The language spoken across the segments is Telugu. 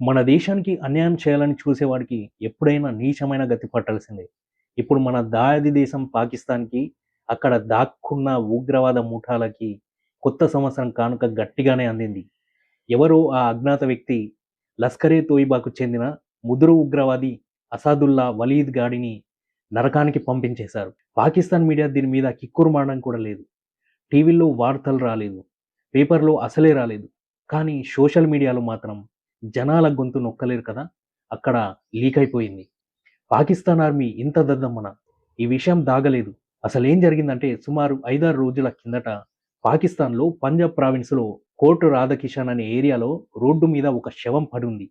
మన దేశానికి అన్యాయం చేయాలని చూసేవాడికి ఎప్పుడైనా నీచమైన గతి పట్టాల్సిందే. ఇప్పుడు మన దాయాది దేశం పాకిస్తాన్కి అక్కడ దాక్కున్న ఉగ్రవాద ముఠాలకి కొత్త సంవత్సరం కానుక గట్టిగానే అందింది. ఎవరో ఆ అజ్ఞాత వ్యక్తి లస్కరే తోయిబాకు చెందిన ముదురు ఉగ్రవాది అసాదుల్లా వలీద్ గాడిని నరకానికి పంపించేశారు. పాకిస్తాన్ మీడియా దీని మీద కిక్కురు మారడం కూడా లేదు. టీవీల్లో వార్తలు రాలేదు. పేపర్లో అసలే రాలేదు. కానీ సోషల్ మీడియాలో మాత్రం జనాల గొంతు నొక్కలేరు కదా? అక్కడ లీక్ అయిపోయింది పాకిస్తాన్ ఆర్మీ ఇంత దద్దమ్మన. ఈ విషయం దాగలేదు. అసలు ఏం జరిగిందంటే సుమారు ఐదారు రోజుల కిందట పాకిస్తాన్లో పంజాబ్ ప్రావిన్స్లో కోర్టు రాధాకిషన్ అనే ఏరియాలో రోడ్డు మీద ఒక శవం పడి ఉంది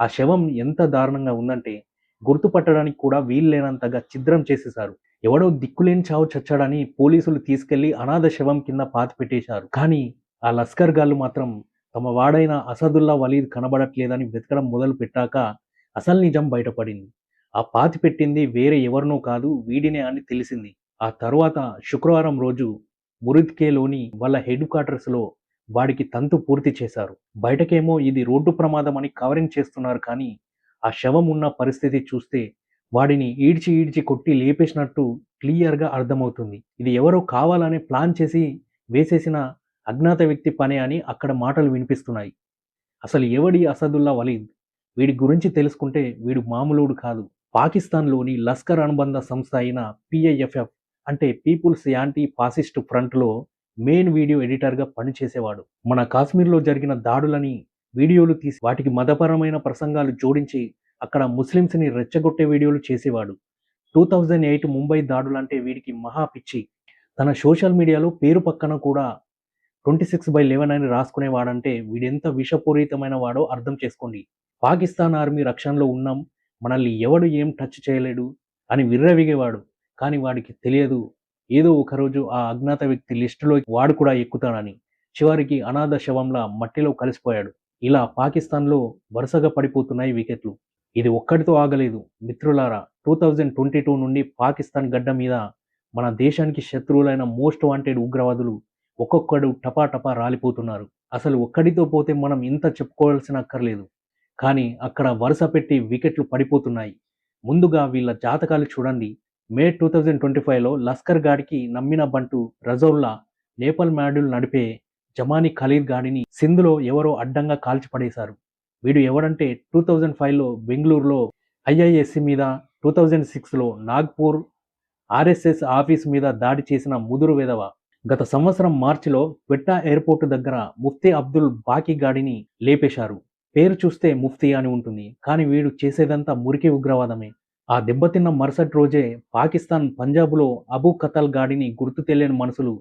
ఆ శవం ఎంత దారుణంగా ఉందంటే గుర్తుపట్టడానికి కూడా వీల్లేనంతగా ఛిద్రం చేసేశారు. ఎవడో దిక్కులేని చావు చచ్చాడని పోలీసులు తీసుకెళ్ళి అనాథ శవం కింద పాతి పెట్టేశారు కానీ ఆ లస్కర్ గాళ్ళు మాత్రం తమ వాడైన అసదుల్లా వలీద్ కనబడట్లేదని వెతకడం మొదలు పెట్టాక అసలు నిజం బయటపడింది. ఆ పాతి పెట్టింది వేరే ఎవరినో కాదు వీడినే అని తెలిసింది. ఆ తరువాత శుక్రవారం రోజు మురిద్కేలోని వాళ్ళ హెడ్ క్వార్టర్స్లో వాడికి తంతు పూర్తి చేశారు. బయటకేమో ఇది రోడ్డు ప్రమాదం అని కవరింగ్ చేస్తున్నారు కానీ ఆ శవం ఉన్న పరిస్థితి చూస్తే వాడిని ఈడ్చి ఈడ్చి కొట్టి లేపేసినట్టు క్లియర్గా అర్థమవుతుంది. ఇది ఎవరో కావాలనే ప్లాన్ చేసి వేసేసిన అజ్ఞాత వ్యక్తి పనే అని అక్కడ మాటలు వినిపిస్తున్నాయి. అసలు ఎవడి అసదుల్లా వలీద్? వీడి గురించి తెలుసుకుంటే వీడు మామూలుడు కాదు. పాకిస్తాన్లోని లస్కర్ అనుబంధ సంస్థ అయిన పిఐఎఫ్ఎఫ్ అంటే పీపుల్స్ యాంటీ ఫాసిస్ట్ ఫ్రంట్లో మెయిన్ వీడియో ఎడిటర్గా పనిచేసేవాడు. మన కాశ్మీర్లో జరిగిన దాడులని వీడియోలు తీసి వాటికి మతపరమైన ప్రసంగాలు జోడించి అక్కడ ముస్లిమ్స్ని రెచ్చగొట్టే వీడియోలు చేసేవాడు. టూ థౌజండ్ ఎయిట్ ముంబై దాడులంటే వీడికి మహా పిచ్చి. తన సోషల్ మీడియాలో పేరు పక్కన కూడా ట్వంటీ సిక్స్ బై లెవెన్ అని రాసుకునేవాడంటే వీడెంత విషపూరితమైన వాడో అర్థం చేసుకోండి. పాకిస్తాన్ ఆర్మీ రక్షణలో ఉన్నాం మనల్ని ఎవడు ఏం టచ్ చేయలేడు అని విర్రవిగేవాడు. కానీ వాడికి తెలియదు ఏదో ఒకరోజు ఆ అజ్ఞాత వ్యక్తి లిస్టులో వాడు కూడా ఎక్కుతాడని. చివరికి అనాథ శవంలా మట్టిలో కలిసిపోయాడు. ఇలా పాకిస్తాన్లో వరుసగా పడిపోతున్నాయి వికెట్లు. ఇది ఒక్కడితో ఆగలేదు. మిత్రులారా టూ థౌజండ్ ట్వంటీ టూ నుండి పాకిస్తాన్ గడ్డ మీద మన దేశానికి శత్రువులైన మోస్ట్ వాంటెడ్ ఉగ్రవాదులు ఒక్కొక్కడు టపా టపా రాలిపోతున్నారు. అసలు ఒక్కడితో పోతే మనం ఇంత చెప్పుకోవాల్సిన అక్కర్లేదు. కానీ అక్కడ వరుస పెట్టి వికెట్లు పడిపోతున్నాయి. ముందుగా వీళ్ళ జాతకాలు చూడండి. మే టూ థౌజండ్ ట్వంటీ ఫైవ్లో లస్కర్ గాడికి నమ్మిన బంటు రజౌల్లా నేపాల్ మాడ్యూల్ నడిపే జమానీ ఖలీద్ గాడిని సింధులో ఎవరో అడ్డంగా కాల్చిపడేశారు. వీడు ఎవడంటే టూ థౌజండ్ ఫైవ్లో బెంగళూరులో ఐఐఎస్సి మీద టూ థౌజండ్ సిక్స్లో నాగ్పూర్ ఆర్ఎస్ఎస్ ఆఫీస్ మీద దాడి చేసిన ముదురు వెధవ గత సంవత్సరం మార్చిలో క్వెట్టా ఎయిర్పోర్ట్ దగ్గర ముఫ్తీ అబ్దుల్ బాకీ గాడిని లేపేశారు. పేరు చూస్తే ముఫ్తీ అని ఉంటుంది. కానీ వీడు చేసేదంతా మురికి ఉగ్రవాదమే. ఆ దెబ్బతిన్న మరుసటి రోజే పాకిస్తాన్ పంజాబ్లో అబూ కతల్ గాడిని గుర్తు తెలియని మనుషులు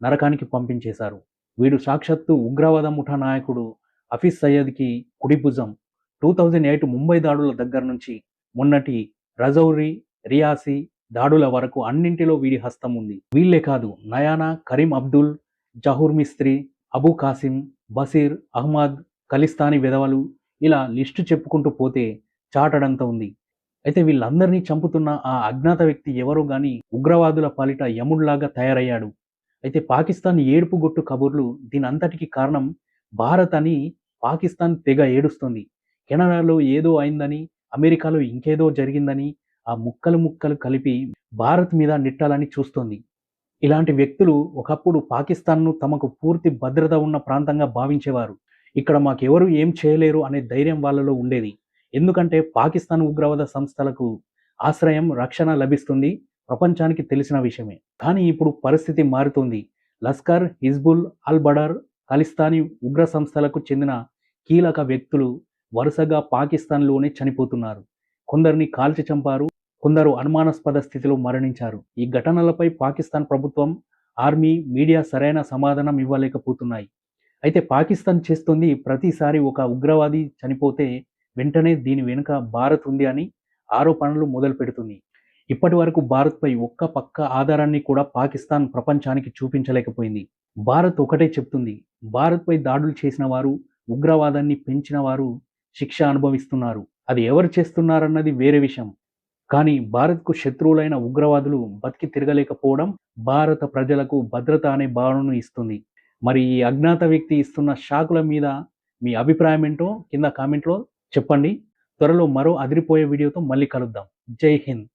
నరకానికి పంపించేశారు. వీడు సాక్షాత్తు ఉగ్రవాద ముఠా నాయకుడు హఫీజ్ సయ్యద్కి కుడిభుజం టూ థౌజండ్ ఎయిట్ ముంబై దాడుల దగ్గర నుంచి మొన్నటి రజౌరి రియాసి దాడుల వరకు అన్నింటిలో వీడి హస్తం ఉంది. వీళ్ళే కాదు నయానా కరీం అబ్దుల్ జహూర్ మిస్త్రీ అబూ కాసిం బసీర్ అహ్మద్ ఖలిస్తానీ విధవలు ఇలా లిస్టు చెప్పుకుంటూ పోతే చాటడంత ఉంది. అయితే వీళ్ళందరినీ చంపుతున్న ఆ అజ్ఞాత వ్యక్తి ఎవరో గాని ఉగ్రవాదుల పాలిట యముడ్లాగా తయారయ్యాడు. అయితే పాకిస్తాన్ ఏడుపు గొట్టు కబుర్లు దీని అంతటికి కారణం భారత్ అని పాకిస్తాన్ తెగ ఏడుస్తుంది. కెనడాలో ఏదో అయిందని అమెరికాలో ఇంకేదో జరిగిందని ఆ ముక్కలు ముక్కలు కలిపి భారత్ మీద నెట్టాలని చూస్తోంది. ఇలాంటి వ్యక్తులు ఒకప్పుడు పాకిస్తాన్ను తమకు పూర్తి భద్రత ఉన్న ప్రాంతంగా భావించేవారు. ఇక్కడ మాకెవరు ఏం చేయలేరు అనే ధైర్యం వాళ్ళలో ఉండేది. ఎందుకంటే పాకిస్తాన్ ఉగ్రవాద సంస్థలకు ఆశ్రయం రక్షణ లభిస్తుంది. ప్రపంచానికి తెలిసిన విషయమే. కానీ ఇప్పుడు పరిస్థితి మారుతోంది. లస్కర్ హిజ్బుల్ అల్ బడర్ ఖలిస్తానీ ఉగ్ర సంస్థలకు చెందిన కీలక వ్యక్తులు వరుసగా పాకిస్తాన్లోనే చనిపోతున్నారు. కొందరిని కాల్చి చంపారు. కొందరు అనుమానాస్పద స్థితిలో మరణించారు. ఈ ఘటనలపై పాకిస్తాన్ ప్రభుత్వం ఆర్మీ మీడియా సరైన సమాధానం ఇవ్వలేకపోతున్నాయి. అయితే పాకిస్తాన్ చేస్తుంది ప్రతిసారి ఒక ఉగ్రవాది చనిపోతే వెంటనే దీని వెనుక భారత్ ఉంది అని ఆరోపణలు మొదలు పెడుతుంది ఇప్పటి వరకు భారత్పై ఒక్క పక్క ఆధారాన్ని కూడా పాకిస్తాన్ ప్రపంచానికి చూపించలేకపోయింది. భారత్ ఒకటే చెప్తుంది భారత్పై దాడులు చేసిన వారు ఉగ్రవాదాన్ని పెంచిన వారు శిక్ష అనుభవిస్తున్నారు. అది ఎవరు చేస్తున్నారన్నది వేరే విషయం. కానీ భారత్కు శత్రువులైన ఉగ్రవాదులు బతికి తిరగలేకపోవడం భారత ప్రజలకు భద్రత అనే భావనను ఇస్తుంది. మరి ఈ అజ్ఞాత వ్యక్తి ఇస్తున్న షాకుల మీద మీ అభిప్రాయం ఏంటో కింద కామెంట్లో చెప్పండి. త్వరలో మరో అదిరిపోయే వీడియోతో మళ్ళీ కలుద్దాం. జై హింద్.